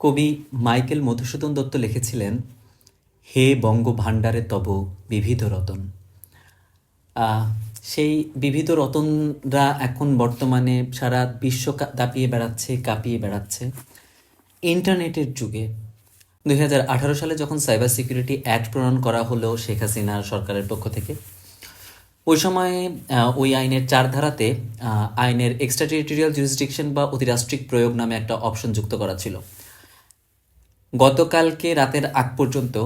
কবি মাইকেল মধুসূদন দত্ত লিখেছিলেন, হে বঙ্গ ভাণ্ডারে তব বিবিধ রতন। সেই বিবিধ রতনরা এখন বর্তমানে সারা বিশ্ব দাপিয়ে বেড়াচ্ছে, কাঁপিয়ে বেড়াচ্ছে। ইন্টারনেটের যুগে দু হাজার আঠারো সালে যখন সাইবার সিকিউরিটি অ্যাক্ট প্রণয়ন করা হলো শেখ হাসিনার সরকারের পক্ষ থেকে, ওই সময়ে ওই আইনের চার ধারাতে আইনের এক্সট্রা টেরিটোরিয়াল জুরিসডিকশন বা অতিরাষ্ট্রিক প্রয়োগ নামে একটা অপশন যুক্ত করা ছিল। গতকালকে রাতের আগ পর্যন্ত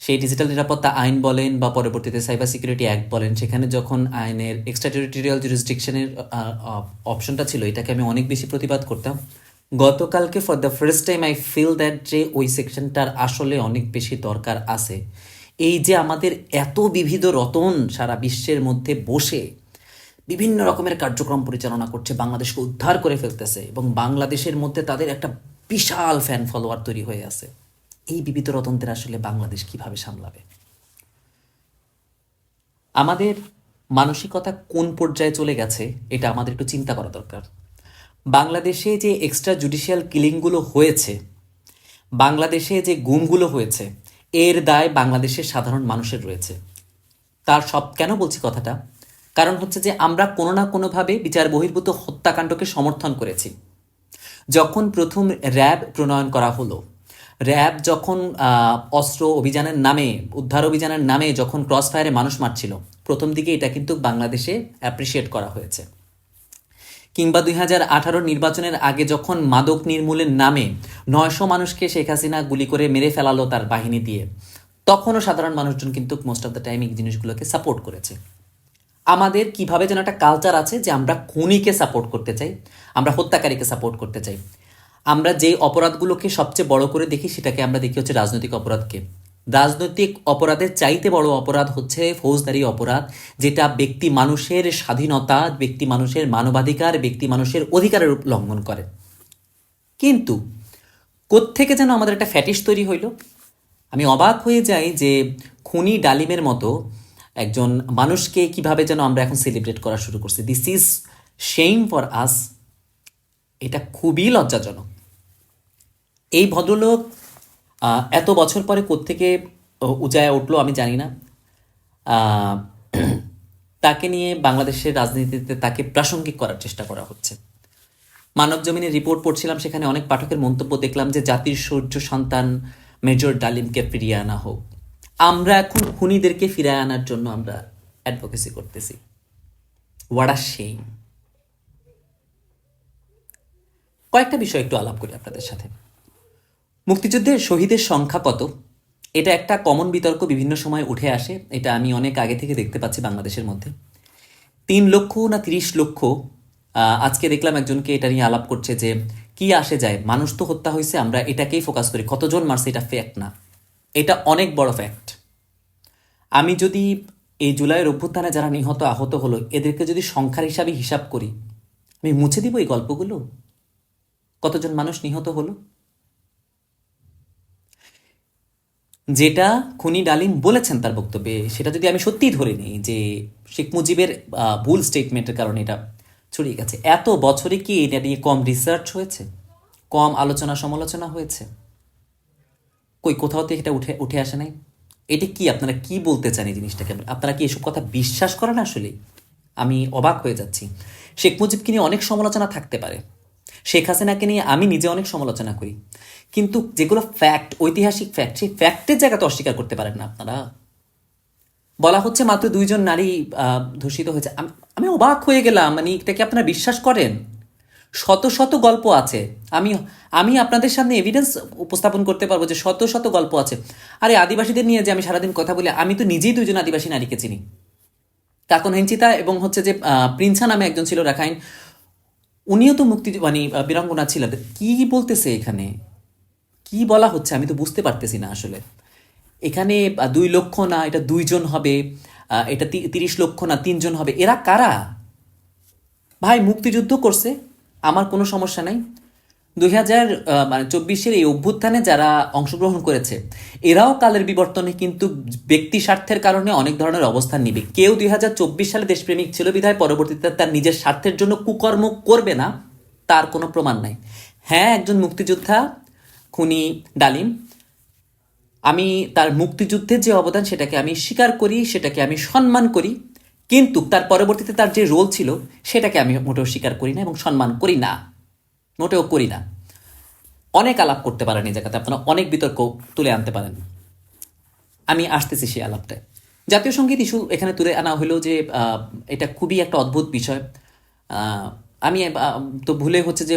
সেই ডিজিটাল নিরাপত্তা আইন বলেন বা পরবর্তীতে সাইবার সিকিউরিটি অ্যাক্ট বলেন, সেখানে যখন আইনের এক্সট্রা টেরিটোরিয়াল জুরিসডিকশনের অপশনটা ছিল, এটাকে আমি অনেক বেশি প্রতিবাদ করতাম। গতকালকে for the first time I feel that যে ওই সেকশনটার আসলে অনেক বেশি দরকার আছে। এই যে আমাদের এত বিবিধ রতন সারা বিশ্বের মধ্যে বসে বিভিন্ন রকমের কার্যক্রম পরিচালনা করছে, বাংলাদেশকে উদ্ধার করে ফেলতেছে এবং বাংলাদেশের মধ্যে তাদের একটা বিশাল ফ্যান ফলোয়ার তৈরি হয়ে আছে। এই বিবিধ রতনদের আসলে বাংলাদেশ কীভাবে সামলাবে? আমাদের মানসিকতা কোন পর্যায়ে চলে গেছে, এটা আমাদের একটু চিন্তা করা দরকার। বাংলাদেশে যে এক্সট্রা জুডিশিয়াল কিলিংগুলো হয়েছে, বাংলাদেশে যে গুমগুলো হয়েছে, এর দায় বাংলাদেশের সাধারণ মানুষের রয়েছে। তার সব, কেন বলছি কথাটা? কারণ হচ্ছে যে আমরা কোনো না কোনোভাবে বিচার বহির্ভূত হত্যাকাণ্ডকে সমর্থন করেছি। যখন প্রথম র্যাব প্রণয়ন করা হলো, র্যাব যখন অস্ত্র অভিযানের নামে, উদ্ধার অভিযানের নামে যখন ক্রস ফায়ারে মানুষ মারছিল, প্রথম দিকে এটা কিন্তু বাংলাদেশে অ্যাপ্রিসিয়েট করা হয়েছে। কিংবা দুই হাজার আঠারো নির্বাচনের আগে যখন মাদক নির্মূলের নামে নয়শো মানুষকে শেখ হাসিনা গুলি করে মেরে ফেলালো তার বাহিনী দিয়ে, তখনও সাধারণ মানুষজন কিন্তু মোস্ট অফ দ্য টাইম এই জিনিসগুলোকে সাপোর্ট করেছে। আমাদের কীভাবে যেন একটা কালচার আছে যে আমরা খুনিকে সাপোর্ট করতে চাই, আমরা হত্যাকারীকে সাপোর্ট করতে চাই। আমরা যে অপরাধগুলোকে সবচেয়ে বড় করে দেখি, সেটাকে আমরা দেখি হচ্ছে রাজনৈতিক অপরাধকে। রাজনৈতিক অপরাধের চাইতে বড় অপরাধ হচ্ছে ফৌজদারি অপরাধ, যেটা ব্যক্তি মানুষের স্বাধীনতা, ব্যক্তি মানুষের মানবাধিকার, ব্যক্তি মানুষের অধিকারের লঙ্ঘন করে। কিন্তু কোত্থেকে যেন আমাদের একটা ফ্যাটিস তৈরি হইল? আমি অবাক হয়ে যাই যে খুনি ডালিমের মতো একজন মানুষকে কীভাবে যেন আমরা এখন সেলিব্রেট করা শুরু করছি। This is shame for us এটা খুবই লজ্জাজনক। এই ভদ্রলোক এত বছর পরে কোত্থেকে উজায় উঠল আমি জানি না। তাকে নিয়ে বাংলাদেশের রাজনীতিতে তাকে প্রাসঙ্গিক করার চেষ্টা করা হচ্ছে। মানব জমিনের রিপোর্ট পড়ছিলাম, সেখানে অনেক পাঠকের মন্তব্য দেখলাম যে জাতির সূর্য সন্তান মেজর ডালিমকে ফিরিয়ে আনা হোক। আমরা এখন খুনিদেরকে ফিরিয়ে আনার জন্য আমরা অ্যাডভোকেসি করতেছি। ওয়াট আর সেইম কয়েকটা বিষয় একটু আলাপ করি আপনাদের সাথে। মুক্তিযুদ্ধের শহীদের সংখ্যা কত? এটা একটা কমন বিতর্ক বিভিন্ন সময় উঠে আসে, এটা আমি অনেক আগে থেকে দেখতে পাচ্ছি বাংলাদেশের মধ্যে। তিন লক্ষ না তিরিশ লক্ষ আজকে দেখলাম একজনকে এটা নিয়ে আলাপ করছে যে, কি আসে যায়? মানুষ তো হত্যা হয়েছে আমরা এটাকেই ফোকাস করি। কতজন মারছে, এটা ফ্যাক্ট না। এটা অনেক বড় ফ্যাক্ট আমি যদি এই জুলাইয়ের অভ্যুত্থানে যারা নিহত, আহত হলো, এদেরকে যদি সংখ্যার হিসাবে হিসাব করি, আমি মুছে দিব এই গল্পগুলো? কতজন মানুষ নিহত হলো? যেটা খুনি ডালিম বলেছেন তার বক্তব্যে, সেটা যদি আমি সত্যিই ধরে নিই যে শেখ মুজিবের ভুল স্টেটমেন্টের কারণে এটা ছড়িয়ে গেছে। এত বছরে কি এটা নিয়ে কম রিসার্চ হয়েছে? কম আলোচনা সমালোচনা হয়েছে? কই, কোথাও থেকে এটা উঠে উঠে আসে নাই। এটা কি? আপনারা কি বলতে চান এই জিনিসটাকে? আপনারা কি এসব কথা বিশ্বাস করেন আসলে আমি অবাক হয়ে যাচ্ছি। শেখ মুজিবকে নিয়ে অনেক সমালোচনা থাকতে পারে। শেখ হাসিনাকে নিয়ে আমি নিজে অনেক সমালোচনা করি। কিন্তু যেগুলো ফ্যাক্ট ঐতিহাসিক ফ্যাক্ট সেই ফ্যাক্টের জায়গাতে অস্বীকার করতে পারেন না আপনারা। বলা হচ্ছে মাত্র দুইজন নারী ধর্ষিত হয়েছে। আমি অবাক হয়ে গেলাম। মানে এটা কি আপনারা বিশ্বাস করেন? শত শত গল্প আছে। আমি আমি আপনাদের সামনে এভিডেন্স উপস্থাপন করতে পারব যে শত শত গল্প আছে। আরে আদিবাসীদের নিয়ে যে আমি সারাদিন কথা বলি, আমি তো নিজেই দুইজন আদিবাসী নারীকে চিনি। কাকন হেঞ্চিতা এবং হচ্ছে যে প্রিন্সা নামে একজন ছিল রাখাইন। উনিও তো মুক্তি মানে বীরাঙ্গনা ছিলেন কি বলতেছে এখানে? কি বলা হচ্ছে? আমি তো বুঝতে পারতেছি না আসলে। এখানে দুই লক্ষ না, এটা দুইজন হবে। এটা তিরিশ লক্ষ না, তিনজন হবে। এরা কারা? ভাই, মুক্তিযুদ্ধ করছে। আমার কোনো সমস্যা নাই। দুই হাজার মানে চব্বিশের এই অভ্যুত্থানে যারা অংশগ্রহণ করেছে, এরাও কালের বিবর্তনে কিন্তু ব্যক্তি স্বার্থের কারণে অনেক ধরনের অবস্থান নিবে। কেউ দুই হাজার চব্বিশ সালে দেশপ্রেমিক ছিল বিধায় পরবর্তীতে তার নিজের স্বার্থের জন্য কুকর্ম করবে না, তার কোনো প্রমাণ নাই। হ্যাঁ একজন মুক্তিযোদ্ধা, খুনি ডালিম, আমি তার মুক্তিযুদ্ধের যে অবদান সেটাকে আমি স্বীকার করি, সেটাকে আমি সম্মান করি কিন্তু তার পরবর্তীতে তার যে রোল ছিল, সেটাকে আমি মোটেও স্বীকার করি না এবং সম্মান করি না। মোটেও করি না। অনেক আলাপ করতে পারেন এই জায়গাতে, আপনারা অনেক বিতর্ক তুলে আনতে পারেন। আমি আসতেছি সেই আলাপটায়। জাতীয় সংগীত ইস্যু এখানে তুলে আনা হলো যে এটা খুবই একটা অদ্ভুত বিষয়। আমি তো ভুলে হচ্ছে যে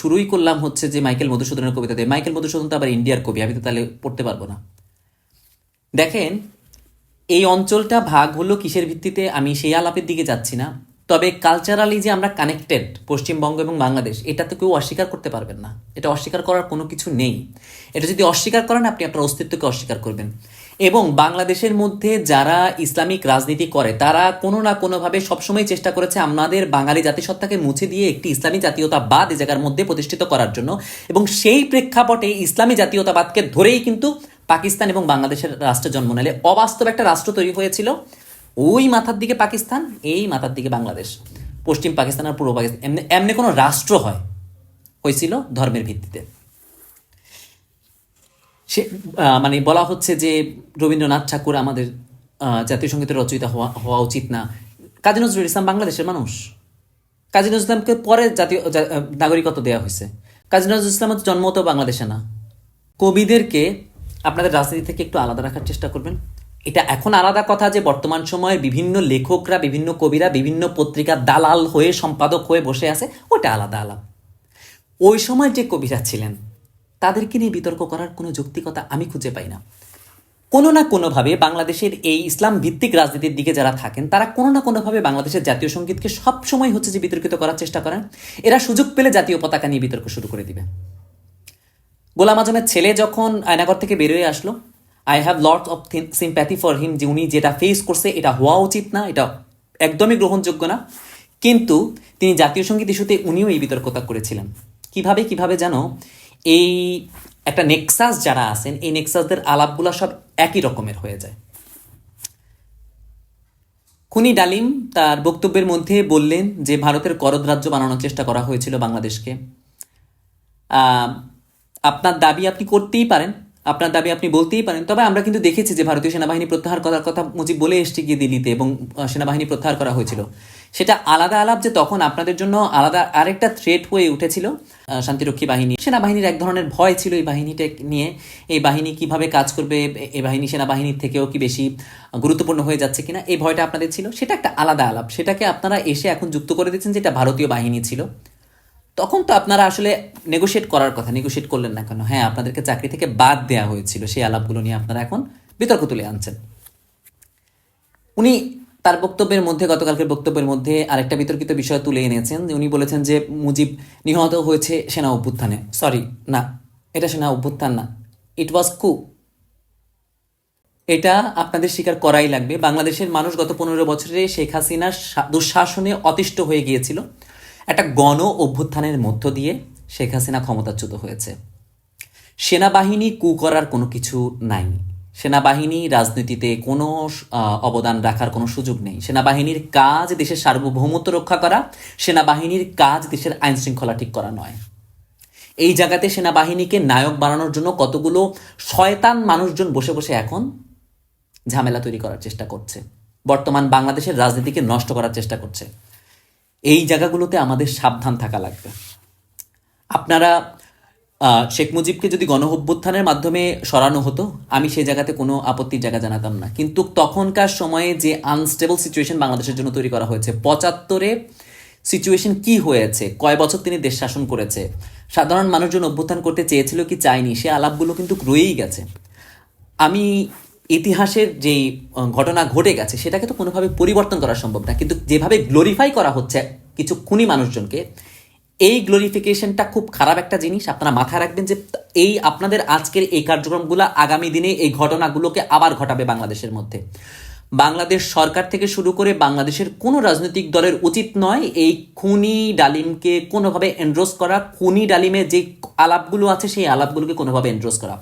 শুরুই করলাম হচ্ছে যে মাইকেল মধুসূদনের কবিতা দিয়ে মাইকেল মধুসূদন তো আবার ইন্ডিয়ার কবি, আমি তো তাহলে পড়তে পারব না। দেখেন এই অঞ্চলটা ভাগ হলো কিসের ভিত্তিতে? আমি সেই আলাপের দিকে যাচ্ছি না। তবে কালচারালি যে আমরা কানেক্টেড পশ্চিমবঙ্গ এবং বাংলাদেশ, এটা তো কেউ অস্বীকার করতে পারবেন না। এটা অস্বীকার করার কোনো কিছু নেই। এটা যদি অস্বীকার করেন, আপনি আপনার অস্তিত্বকে অস্বীকার করবেন। এবং বাংলাদেশের মধ্যে যারা ইসলামিক রাজনীতি করে, তারা কোনো না কোনোভাবে সবসময় চেষ্টা করেছে আমাদের বাঙালি জাতিসত্তাকে মুছে দিয়ে একটি ইসলামী জাতীয়তাবাদ এ জায়গার মধ্যে প্রতিষ্ঠিত করার জন্য। এবং সেই প্রেক্ষাপটে ইসলামী জাতীয়তাবাদকে ধরেই কিন্তু পাকিস্তান এবং বাংলাদেশের রাষ্ট্রে জন্ম নিলে। অবাস্তব একটা রাষ্ট্র তৈরি হয়েছিল। ওই মাথার দিকে পাকিস্তান, এই মাথার দিকে বাংলাদেশ। পশ্চিম পাকিস্তান আর পূর্ব পাকিস্তান, এমনি এমনি কোনো রাষ্ট্র হয়, হয়েছিল ধর্মের ভিত্তিতে। সে মানে বলা হচ্ছে যে রবীন্দ্রনাথ ঠাকুর আমাদের জাতীয় সঙ্গীতের রচয়িতা হওয়া হওয়া উচিত না। কাজী নজরুল ইসলাম বাংলাদেশের মানুষ। কাজী নজরুল ইসলামকে পরে জাতীয় নাগরিকত্ব দেওয়া হয়েছে। কাজী নজরুল ইসলামের জন্ম তো বাংলাদেশে না। কবিদেরকে আপনাদের রাজনীতি থেকে একটু আলাদা রাখার চেষ্টা করবেন। এটা এখন আলাদা কথা যে বর্তমান সময়ে বিভিন্ন লেখকরা, বিভিন্ন কবিরা, বিভিন্ন পত্রিকার দালাল হয়ে, সম্পাদক হয়ে বসে আছে, ওটা আলাদা আলাপ। ওই সময় যে কবিরা ছিলেন তাদেরকে নিয়ে বিতর্ক করার কোনো যৌক্তিকতা আমি খুঁজে পাই না। কোনো না কোনোভাবে বাংলাদেশের এই ইসলাম ভিত্তিক রাজনীতির দিকে যারা থাকেন, তারা কোনো না কোনোভাবে বাংলাদেশের জাতীয় সঙ্গীতকে সবসময় হচ্ছে যে বিতর্কিত করার চেষ্টা করেন। এরা সুযোগ পেলে জাতীয় পতাকা নিয়ে বিতর্ক শুরু করে দিবে। গোলাম আজমের ছেলে যখন আয়নাগর থেকে বেরোয় আসলো I have lot of sympathy for him যে উনি যেটা ফেস করছে, এটা হওয়া উচিত না, এটা একদমই গ্রহণযোগ্য না। কিন্তু তিনি জাতীয় সংগীত ইস্যুতে উনিও এই বিতর্কতা করেছিলেন। কীভাবে কীভাবে যেন এই একটা নেক্সাস যারা আছেন, এই নেক্সাসদের আলাপগুলা সব একই রকমের হয়ে যায়। খুনি ডালিম তার বক্তব্যের মধ্যে বললেন যে, ভারতের করদ রাজ্য বানানোর চেষ্টা করা হয়েছিল বাংলাদেশকে। আপনার দাবি আপনি করতেই পারেন। আপনার দাবি আপনি বলতেই পারেন। তবে আমরা কিন্তু দেখেছি যে ভারতীয় সেনাবাহিনী প্রত্যাহার করার কথা মুজিব বলে এসছে গিয়ে দিল্লিতে এবং সেনাবাহিনী প্রত্যাহার করা হয়েছিল। সেটা আলাদা আলাপ যে তখন আপনাদের জন্য আলাদা আরেকটা থ্রেট হয়ে উঠেছিল শান্তিরক্ষী বাহিনী। সেনাবাহিনীর এক ধরনের ভয় ছিল এই বাহিনীটা নিয়ে। এই বাহিনী কীভাবে কাজ করবে এই বাহিনী সেনাবাহিনীর থেকেও কি বেশি গুরুত্বপূর্ণ হয়ে যাচ্ছে কিনা, এই ভয়টা আপনাদের ছিল। সেটা একটা আলাদা আলাপ। সেটাকে আপনারা এসে এখন যুক্ত করে দিচ্ছেন যেটা ভারতীয় বাহিনী ছিল। তখন তো আপনারা আসলে নেগোশিয়েট করার কথা নেগোশিয়েট করলেন না কেন? হ্যাঁ আপনাদেরকে চাকরি থেকে বাদ দেওয়া হয়েছিল, সেই আলাপগুলো নিয়ে আপনারা এখন বিতর্ক তুলে আনছেন। উনি তার বক্তব্যের মধ্যে, গতকালকের বক্তব্যের মধ্যে আরেকটা বিতর্কিত বিষয় তুলে এনেছেন। উনি বলেছেন যে, মুজিব নিহত হয়েছে সেনা অভ্যুত্থানে। সরি না, এটা সেনা অভ্যুত্থান না। ইট ওয়াজ কু এটা আপনাদের স্বীকার করাই লাগবে। বাংলাদেশের মানুষ গত পনেরো বছরে শেখ হাসিনার দুঃশাসনে অতিষ্ঠ হয়ে গিয়েছিল। একটা গণ অভ্যুত্থানের মধ্য দিয়ে শেখ হাসিনা ক্ষমতাচ্যুত হয়েছে। সেনাবাহিনী কু করার কোনো কিছু নাই। সেনাবাহিনী রাজনীতিতে কোনো অবদান রাখার কোনো সুযোগ নেই। সেনাবাহিনীর কাজ দেশের সার্বভৌমত্ব রক্ষা করা, সেনাবাহিনীর কাজ দেশের আইন শৃঙ্খলা ঠিক করা নয়। এই জায়গাতে সেনাবাহিনীকে নায়ক বানানোর জন্য কতগুলো শয়তান মানুষজন বসে বসে এখন ঝামেলা তৈরি করার চেষ্টা করছে। বর্তমান বাংলাদেশের রাজনীতিকে নষ্ট করার চেষ্টা করছে। এই জায়গাগুলোতে আমাদের সাবধান থাকা লাগবে। আপনারা শেখ মুজিবকে যদি গণ অভ্যুত্থানের মাধ্যমে সরানো হতো, আমি সেই জায়গাতে কোনো আপত্তির জায়গা জানাতাম না। কিন্তু তখনকার সময়ে যে আনস্টেবল সিচুয়েশন বাংলাদেশের জন্য তৈরি করা হয়েছে, পঁচাত্তরে সিচুয়েশন কি হয়েছে, কয় বছর তিনি দেশ শাসন করেছে, সাধারণ মানুষজন অভ্যুত্থান করতে চেয়েছিল কি চায়নি, সে আলাপগুলো কিন্তু রয়েই গেছে। আমি ইতিহাসের যেই ঘটনা ঘটে গেছে, সেটাকে তো কোনোভাবে পরিবর্তন করা সম্ভব না। কিন্তু যেভাবে গ্লোরিফাই করা হচ্ছে কিছু খুনি মানুষজনকে, এই গ্লোরিফিকেশনটা খুব খারাপ একটা জিনিস। আপনারা মাথায় রাখবেন যে এই আপনাদের আজকের এই কার্যক্রমগুলো আগামী দিনে এই ঘটনাগুলোকে আবার ঘটাবে বাংলাদেশের মধ্যে। বাংলাদেশ সরকার থেকে শুরু করে বাংলাদেশের কোনো রাজনৈতিক দলের উচিত নয় এই খুনি ডালিমকে কোনোভাবে এন্ড্রোস করা, খুনি ডালিমে যে আলাপগুলো আছে, সেই আলাপগুলোকে কোনোভাবে এন্ড্রোস করা।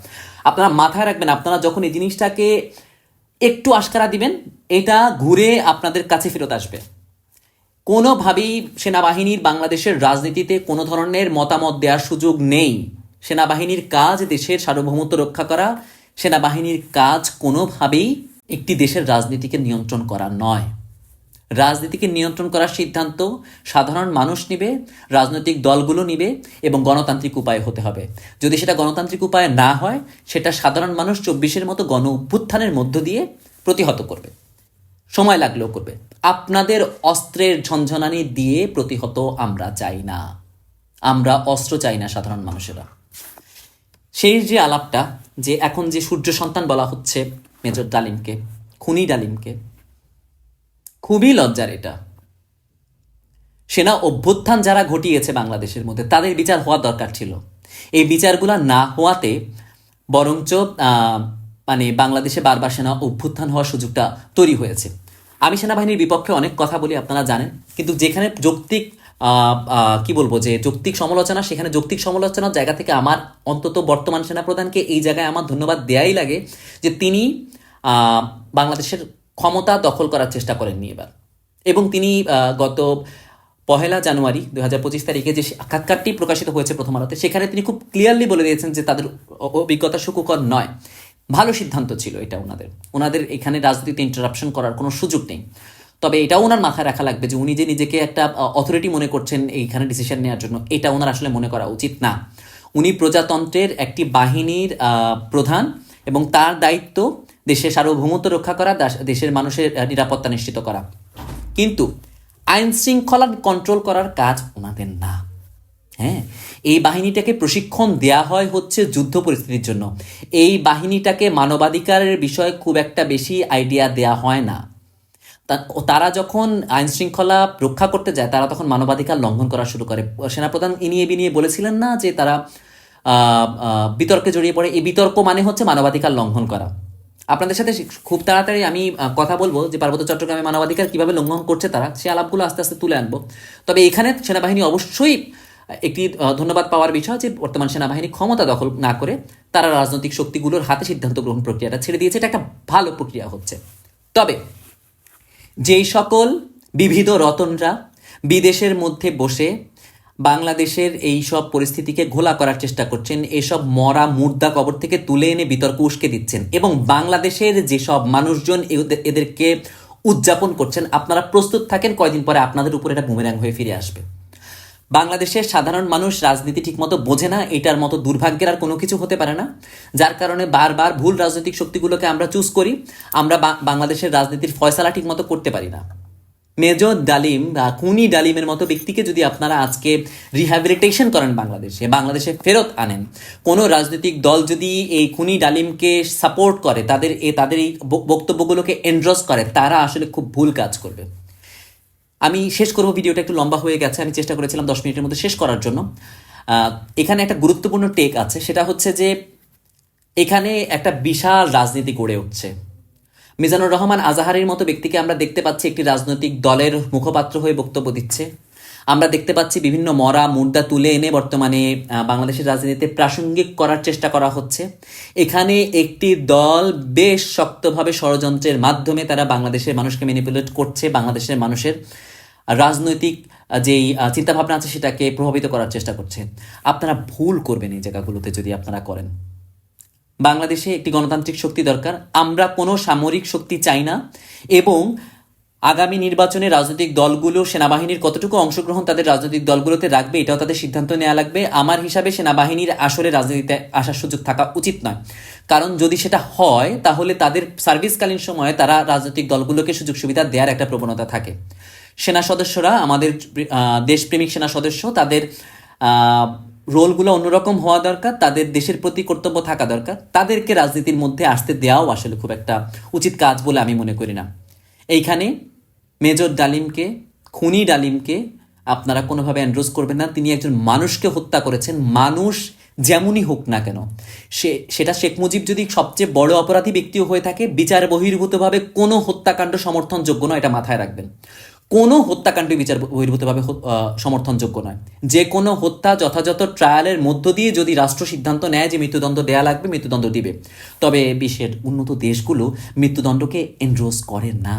আপনারা মাথায় রাখবেন, আপনারা যখন এই জিনিসটাকে একটু আশকারা দিবেন, এটা ঘুরে আপনাদের কাছে ফেরত আসবে। কোনোভাবেই সেনাবাহিনীর বাংলাদেশের রাজনীতিতে কোনো ধরনের মতামত দেওয়ার সুযোগ নেই। সেনাবাহিনীর কাজ দেশের সার্বভৌমত্ব রক্ষা করা, সেনাবাহিনীর কাজ কোনোভাবেই একটি দেশের রাজনীতিকে নিয়ন্ত্রণ করা নয়। রাজনীতিকে নিয়ন্ত্রণ করার সিদ্ধান্ত সাধারণ মানুষ নিবে, রাজনৈতিক দলগুলো নিবে এবং গণতান্ত্রিক উপায়ে হতে হবে। যদি সেটা গণতান্ত্রিক উপায়ে না হয়, সেটা সাধারণ মানুষ চব্বিশের মতো গণ অভ্যুত্থানের মধ্য দিয়ে প্রতিহত করবে। সময় লাগলেও করবে। আপনাদের অস্ত্রের ঝনঝনানি দিয়ে প্রতিহত আমরা চাই না। আমরা অস্ত্র চাই না সাধারণ মানুষেরা। সেই যে আলাপটা, যে এখন যে সূর্য সন্তান বলা হচ্ছে, মেজর ডালিমকে, খুনি ডালিমকে খুবই লজ্জার এটা। সেনা অভ্যুত্থান যারা ঘটিয়েছে বাংলাদেশের মধ্যে, তাদের বিচার হওয়া দরকার ছিল। এই বিচারগুলো না হওয়াতে বরঞ্চ মানে বাংলাদেশে বারবার সেনা অভ্যুত্থান হওয়ার সুযোগটা তৈরি হয়েছে। আমি সেনাবাহিনীর বিপক্ষে অনেক কথা বলি, আপনারা জানেন। কিন্তু যেখানে যৌক্তিক কি বলব যে যৌক্তিক সমালোচনা, সেখানে যৌক্তিক সমালোচনার জায়গা থেকে আমার অন্তত বর্তমান সেনাপ্রধানকে এই জায়গায় আমার ধন্যবাদ দেয়াই লাগে যে তিনি বাংলাদেশের ক্ষমতা দখল করার চেষ্টা করেননি এবার। এবং তিনি গত পহেলা জানুয়ারি দু হাজার পঁচিশ তারিখে যে সাক্ষাৎকারটি প্রকাশিত হয়েছে প্রথম আলোতে, সেখানে তিনি খুব ক্লিয়ারলি বলে দিয়েছেন যে তাদের অভিজ্ঞতা সুখকর নয়। ভালো সিদ্ধান্ত ছিল এটা ওনাদের ওনাদের এখানে রাজনীতিতে ইন্টারাপশন করার কোনো সুযোগ নেই। তবে এটাও ওনার মাথায় রাখা লাগবে যে উনি যে নিজেকে একটা অথরিটি মনে করছেন এইখানে ডিসিশন নেওয়ার জন্য, এটা ওনার আসলে মনে করা উচিত না। উনি প্রজাতন্ত্রের একটি বাহিনীর প্রধান। এবং তার দায়িত্ব দেশের সার্বভৌমত্ব রক্ষা করা দেশের মানুষের নিরাপত্তা নিশ্চিত করা। কিন্তু আইন শৃঙ্খলা কন্ট্রোল করার কাজ ওনাদের না। হ্যাঁ এই বাহিনীটাকে প্রশিক্ষণ দেয়া হয় হচ্ছে যুদ্ধ পরিস্থিতির জন্য। এই বাহিনীটাকে মানবাধিকারের বিষয়ে খুব একটা বেশি আইডিয়া দেয়া হয় না। তারা যখন আইন শৃঙ্খলা রক্ষা করতে যায়, তারা তখন মানবাধিকার লঙ্ঘন করা শুরু করে। সেনাপ্রধান ইনিয়ে বিনিয়ে বলেছিলেন না যে তারা বিতর্কে জড়িয়ে পড়ে। এই বিতর্ক মানে হচ্ছে মানবাধিকার লঙ্ঘন করা। আপনাদের সাথে খুব তাড়াতাড়ি আমি কথা বলব যে পার্বত্য চট্টগ্রামে মানবাধিকার কীভাবে লঙ্ঘন করছে তারা সেই আলাপগুলো আস্তে আস্তে তুলে আনব। তবে এখানে সেনাবাহিনী অবশ্যই একটি ধন্যবাদ পাওয়ার বিষয় যে বর্তমান সেনাবাহিনী ক্ষমতা দখল না করে তারা রাজনৈতিক শক্তিগুলোর হাতে সিদ্ধান্ত গ্রহণ প্রক্রিয়াটা ছেড়ে দিয়েছে। এটা একটা ভালো প্রক্রিয়া হচ্ছে। তবে যেই সকল বিবিধ রতনরা বিদেশের মধ্যে বসে বাংলাদেশের এই সব পরিস্থিতিকে ঘোলা করার চেষ্টা করছেন, এসব মরা মুর্দা কবর থেকে তুলে এনে বিতর্ক উস্কে দিচ্ছেন। এবং বাংলাদেশের যেসব মানুষজন এদের- এদেরকে উদযাপন করছেন, আপনারা প্রস্তুত থাকেন, কয়দিন পরে আপনাদের উপর এটা বুমেরাং হয়ে ফিরে আসবে। বাংলাদেশের সাধারণ মানুষ রাজনীতি ঠিকমতো বোঝে না, এটার মতো দুর্ভাগ্যের আর কোনো কিছু হতে পারে না। যার কারণে বারবার ভুল রাজনৈতিক শক্তিগুলোকে আমরা চুজ করি, আমরা বাংলাদেশের রাজনীতির ফয়সালা ঠিকমতো করতে পারি না। মেজর ডালিম বা কুনি ডালিমের মতো ব্যক্তিকে যদি আপনারা আজকে রিহ্যাবিলিটেশন করেন বাংলাদেশে বাংলাদেশে ফেরত আনেন, কোনো রাজনৈতিক দল যদি এই খুনি ডালিমকে সাপোর্ট করে, তাদের এ, তাদের এই বক্তব্যগুলোকে এন্ড্রস করে, তারা আসলে খুব ভুল কাজ করবে। আমি শেষ করব, ভিডিওটা একটু লম্বা হয়ে গেছে, আমি চেষ্টা করেছিলাম দশ মিনিটের মধ্যে শেষ করার জন্য। এখানে একটা গুরুত্বপূর্ণ টেক আছে, সেটা হচ্ছে যে, এখানে একটা বিশাল রাজনীতি গড়ে উঠছে। মিজানুর রহমান আজাহারের মতো ব্যক্তিকে আমরা দেখতে পাচ্ছি একটি রাজনৈতিক দলের মুখপাত্র হয়ে বক্তব্য দিচ্ছে। আমরা দেখতে পাচ্ছি বিভিন্ন মরা, মুর্দা তুলে এনে বর্তমানে বাংলাদেশের রাজনীতিতে প্রাসঙ্গিক করার চেষ্টা করা হচ্ছে। এখানে একটি দল বেশ শক্তভাবে ষড়যন্ত্রের মাধ্যমে তারা বাংলাদেশের মানুষকে ম্যানিপুলেট করছে, বাংলাদেশের মানুষের রাজনৈতিক যেই চিন্তাভাবনা আছে সেটাকে প্রভাবিত করার চেষ্টা করছে। আপনারা ভুল করবেন এই জায়গাগুলোতে যদি আপনারা করেন। বাংলাদেশে একটি গণতান্ত্রিক শক্তি দরকার। আমরা কোনো সামরিক শক্তি চাই না এবং আগামী নির্বাচনে রাজনৈতিক দলগুলো সেনাবাহিনীর কতটুকু অংশগ্রহণ তাদের রাজনৈতিক দলগুলোতে রাখবে, এটাও তাদের সিদ্ধান্ত নেওয়া লাগবে। আমার হিসাবে সেনাবাহিনীর আসরে রাজনীতিতে আসার সুযোগ থাকা উচিত নয়। কারণ যদি সেটা হয়, তাহলে তাদের সার্ভিসকালীন সময়ে তারা রাজনৈতিক দলগুলোকে সুযোগ সুবিধা দেওয়ার একটা প্রবণতা থাকে। সেনা সদস্যরা, আমাদের দেশপ্রেমিক সেনা সদস্য, তাদের রোলগুলো অন্যরকম হওয়া দরকার, তাদের দেশের প্রতি কর্তব্য থাকা দরকার, তাদেরকে রাজনীতির মধ্যে আসতে দেওয়াও আসলে খুব একটা উচিত কাজ বলে আমি মনে করি না। এইখানে মেজর ডালিমকে, খুনি ডালিমকে আপনারা কোনোভাবে অ্যান্ড্রোজ করবেন না, তিনি একজন মানুষকে হত্যা করেছেন, মানুষ যেমনই হোক না কেন। সে, সেটা শেখ মুজিব যদি সবচেয়ে বড় অপরাধী ব্যক্তিও হয়ে থাকে, বিচার বহির্ভূতভাবে কোনো হত্যাকাণ্ড সমর্থনযোগ্য নয়, এটা মাথায় রাখবেন। কোনো হত্যাকাণ্ড বিচার বহির্ভূতভাবে সমর্থনযোগ্য নয়। যে কোনো হত্যা যথাযথ ট্রায়ালের মধ্য দিয়ে যদি রাষ্ট্র সিদ্ধান্ত নেয় যে মৃত্যুদণ্ড দেয়া লাগবে, মৃত্যুদণ্ড দিবে। তবে বিশ্বের উন্নত দেশগুলো মৃত্যুদণ্ডকে এনরোজ করে না।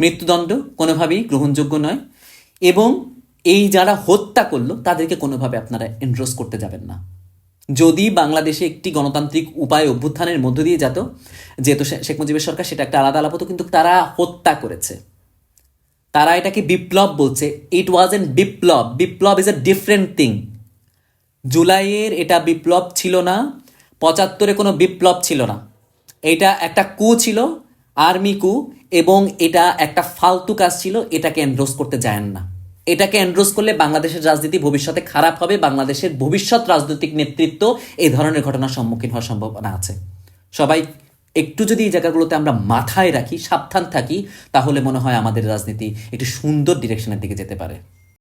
মৃত্যুদণ্ড কোনোভাবেই গ্রহণযোগ্য নয় এবং এই যারা হত্যা করল, তাদেরকে কোনোভাবে আপনারা এনরোজ করতে যাবেন না। যদি বাংলাদেশে একটি গণতান্ত্রিক উপায় অভ্যুত্থানের মধ্য দিয়ে যেত, যেহেতু শেখ মুজিবের সরকার সেটা একটা আলাদা আলাপ হতো কিন্তু তারা হত্যা করেছে। তারা এটাকে বিপ্লব বলছে। It was an biplob. Biplob is a different thing জুলাইয়ের এটা বিপ্লব ছিল না, পঁচাত্তরে কোনো বিপ্লব ছিল না। এটা একটা কু ছিল, আর্মি কু, এবং এটা একটা ফালতু কাজ ছিল, এটাকে এনরোজ করতে যায়েন না। এটাকে এনরোজ করলে বাংলাদেশের রাজনীতি ভবিষ্যতে খারাপ হবে, বাংলাদেশের ভবিষ্যৎ রাজনৈতিক নেতৃত্ব এই ধরনের ঘটনার সম্মুখীন হওয়ার সম্ভাবনা আছে। সবাই একটু যদি এই জায়গাগুলোতে আমরা মাথায় রাখি, সাবধান থাকি, তাহলে মনে হয় আমাদের রাজনীতি একটি সুন্দর ডিরেকশনের দিকে যেতে পারে।